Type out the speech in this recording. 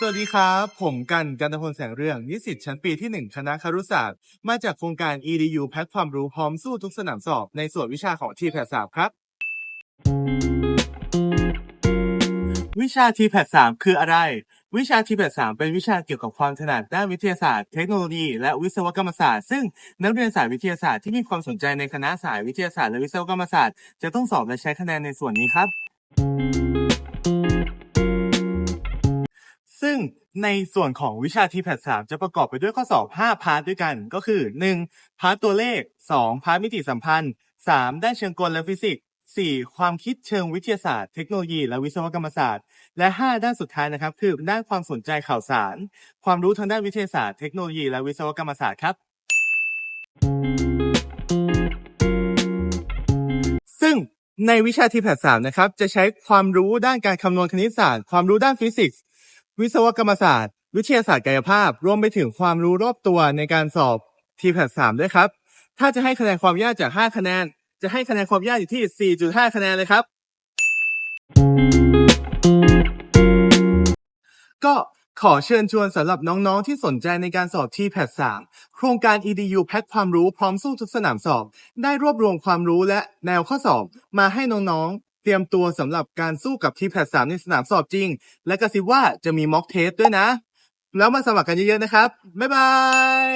สวัสดีครับ ผมกันกันตพลแสงเรื่อง นิสิตชั้นปีที่ 1 คณะครุศาสตร์ มาจากโครงการ EDU แพ็คความรู้พร้อมสู้ทุกสนามสอบ ในส่วนวิชาของทีแพทสามครับ วิชา t p a t 3คืออะไร วิชา t p a t 3เป็นวิชาเกี่ยวกับความถนัดด้านวิทยาศาสตร์ เทคโนโลยี และวิศวกรรมศาสตร์ ซึ่งนักเรียนสายวิทยาศาสตร์ที่มีความสนใจในคณะสายวิทยาศาสตร์และวิศวกรรมศาสตร์ จะต้องสอบและใช้คะแนนในส่วนนี้ครับ ซึ่งในส่วนของวิชา t p a t 3จะประกอบไปด้วยข้อสอบ 5 พาร์ทด้วยกัน ก็คือ 1. พาร์ทตัวเลข 2. พาร์ทมิติสัมพันธ์ 3. ด้านเชิงกลและฟิสิกส์ 4. ความคิดเชิงวิทยาศาสตร์ เทคโนโลยี และวิศวกรรมศาสตร์ และ 5 ด้านสุดท้ายนะครับ คือด้านความสนใจข่าวสาร ความรู้ทางด้านวิทยาศาสตร์ เทคโนโลยี และวิศวกรรมศาสตร์ครับ ซึ่งในวิชา t p a t 3นะครับ จะใช้ความรู้ด้านการคำนวณคณิตศาสตร์ ความรู้ด้านฟิสิกส์ วิศวกรรมศาสตร์ วิทยาศาสตร์กายภาพ รวมไปถึงความรู้รอบตัวในการสอบ t p a t 3ด้วยครับ ถ้าจะให้คะแนนความยากจาก 5 คะแนน จะให้คะแนนความยากอยู่ที่ 4.5 คะแนนเลยครับ ก็ขอเชิญชวนสำหรับน้องๆ ที่สนใจในการสอบ t p a t 3โครงการ EDU แพ็คความรู้พร้อมสู้ทุกสนามสอบ ได้รวบรวมความรู้และแนวข้อสอบมาให้น้องๆ เตรียมตัวสำหรับการสู้กับ t p a t 3ในสนามสอบจริง และกระซิบว่าจะมีม็อกเทสด้วยนะ แล้วมาสมัครกันเยอะๆนะครับ บ๊ายบาย